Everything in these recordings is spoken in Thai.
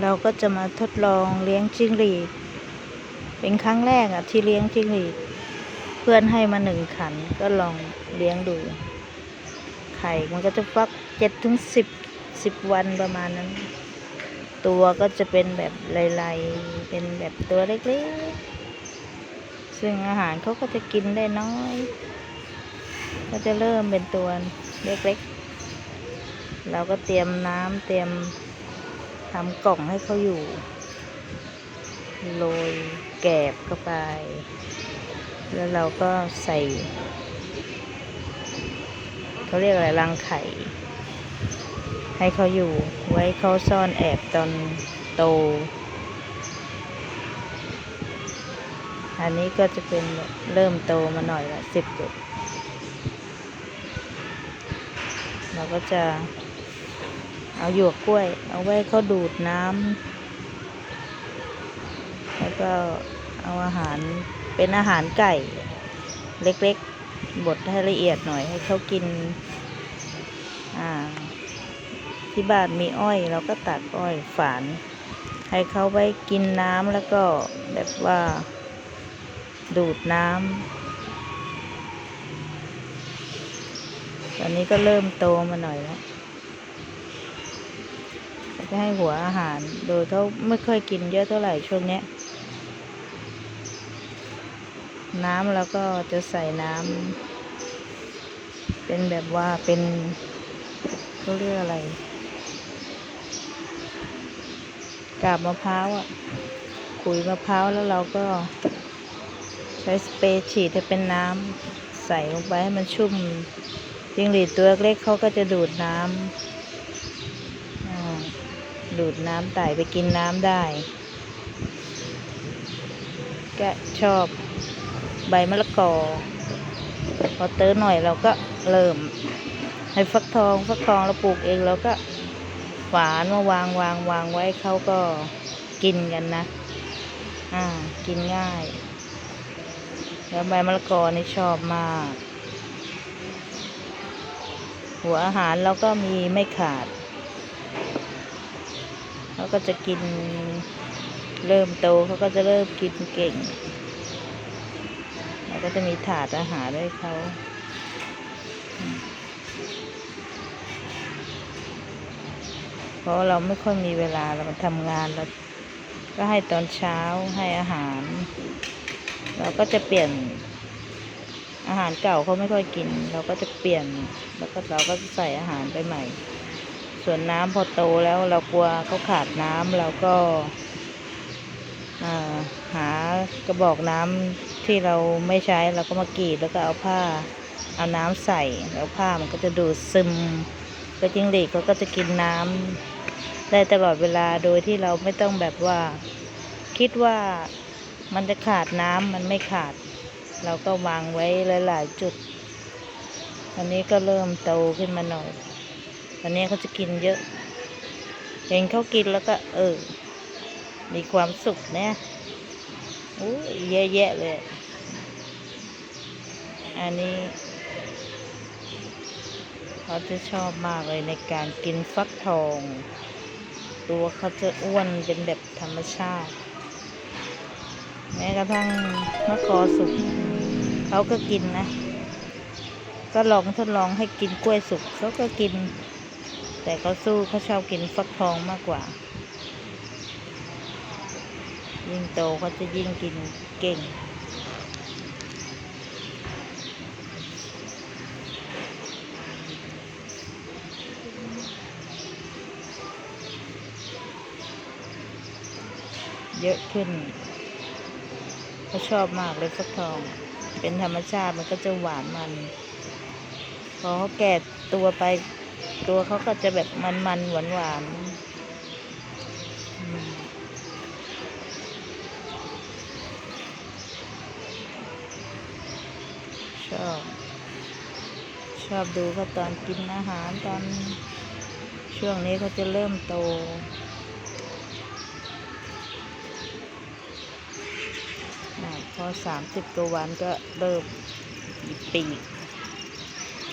เราก็จะมาทดลองเลี้ยงจิ้งหรีด เป็นครั้งแรกอะที่เลี้ยงจิ้งหรีด เพื่อนให้มาหนึ่งขันก็ลองเลี้ยงดู ไข่มันก็จะฟักเจ็ดถึงสิบสิบวันประมาณนั้น ตัวก็จะเป็นแบบลายๆ เป็นแบบตัวเล็กๆ ซึ่งอาหารเขาก็จะกินได้น้อย ก็จะเริ่มเป็นตัวเล็กๆ เราก็เตรียมน้ำเตรียม ทำกล่องให้เขาอยู่ โรยแกบเข้าไป แล้วเราก็ใส่ เขาเรียกอะไรรังไข่ ให้เขาอยู่ ไว้เขาซ่อนแอบตอนโต อันนี้ก็จะเป็นเริ่มโตมาหน่อยละสิบจุดเราก็จะ เอาหยวกกล้วย เอาไว้เขาดูดน้ำแล้วก็เอาอาหารเป็นอาหารไก่ เล็กๆบดให้ละเอียดหน่อยให้เขากิน อ่า ที่บ้านมีอ้อยเราก็ตัดอ้อยฝาน ให้เขาไว้กินน้ำแล้วก็แบบว่า ดูดน้ำตอนนี้ก็เริ่มโตมาหน่อยแล้ว จะให้หัวอาหาร โดยเขาไม่ค่อยกินเยอะเท่าไหร่ช่วงนี้น้ำแล้วก็จะใส่น้ำเป็นแบบว่าเป็นเขาเรียกอะไร กาบมะพร้าวอะขุยมะพร้าวแล้วเราก็ ใช้สเปรย์ฉีดให้เป็นน้ำใส่ลงไปให้มันชุ่มจิงหรีดตัวเล็กเขาก็จะดูดน้ำ ดูดน้ำไต่ไปกินน้ำได้ ก็ชอบใบมะละกอ พอเติมหน่อยเราก็เริ่ม ให้ฟักทองฟักทองเราปลูกเองเราก็ฝานมาวางวางวางไว้เขาก็กินกันนะ อ่า กินง่าย แล้วใบมะละกอนี่ชอบมาก หัวอาหารเราก็มีไม่ขาด เขาก็จะกินเริ่มโตเขาก็จะเริ่มกินเก่ง เราก็จะมีถาดอาหารให้เขาเพราะเราไม่ค่อยมีเวลาเราทำงานเราก็ให้ตอนเช้าให้อาหาร เราก็จะเปลี่ยนอาหารเก่าเขาไม่ค่อยกิน เราก็จะเปลี่ยน แล้วก็เราก็ใส่อาหารไปใหม่ ส่วนน้ำพอโตแล้วเรากลัวเขาขาดน้ำเราก็หากระบอกน้ำที่เราไม่ใช้เราก็มากรีดแล้วก็เอาผ้าเอาน้ำใส่แล้วผ้ามันก็จะดูดซึมก็จิ้งหรีดเขาก็จะกินน้ำได้ตลอดเวลาโดยที่เราไม่ต้องแบบว่า คิดว่ามันจะขาดน้ำมันไม่ขาด เราก็วางไว้หลาย ๆ จุดตอนนี้ก็เริ่มโตขึ้นมาหน่อย ตอนนี้เขาจะกินเยอะ เห็นเขากินแล้วก็ เออ มีความสุขเนี่ยโอ้ยเยอะแยะเลย อันนี้เขาจะชอบมากเลยในการกินฟักทอง ตัวเขาจะอ้วนเป็นแบบธรรมชาติ แม้กระทั่งมะกอสุกเขาก็กินนะ ก็ลองทดลองให้กินกล้วยสุกเขาก็กิน แต่เขาสู้เขาชอบกินฟักทองมากกว่า ยิ่งโตเขาจะยิ่งกินเก่งเยอะขึ้นเขาชอบมากเลยฟักทอง เป็นธรรมชาติมันก็จะหวานมัน พอเขาแก่ตัวไป ตัวเขาก็จะแบบมันๆหวานหวานๆชอบ ชอบดูเขาตอนกินอาหารตอนช่วงนี้เขาจะเริ่มโตพอสามสิบกว่าวันก็เริ่มปีก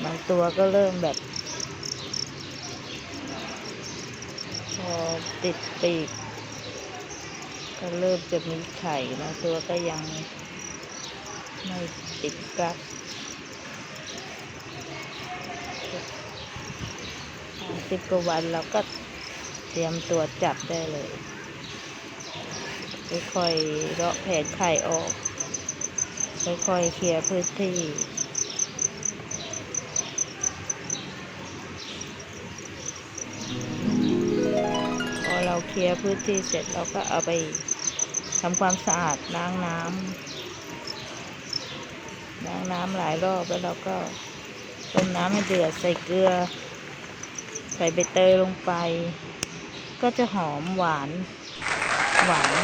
บางตัวก็เริ่มแบบ พอติดปีก ก็เริ่มจะมีไข่แล้วตัวก็ยังไม่ติดกักสิบกว่าวันเราก็เตรียมตัวจับได้เลยค่อยๆเลาะแผงไข่ออก ค่อยๆเคลียร์พื้นที่ เคลียร์พื้นที่เสร็จเราก็เอาไปทำความสะอาดล้างน้ำล้างน้ำหลายรอบแล้วเราก็ต้มน้ำให้เดือดใส่เกลือ ใส่ใบเตยลงไป ก็จะหอมหวานหวาน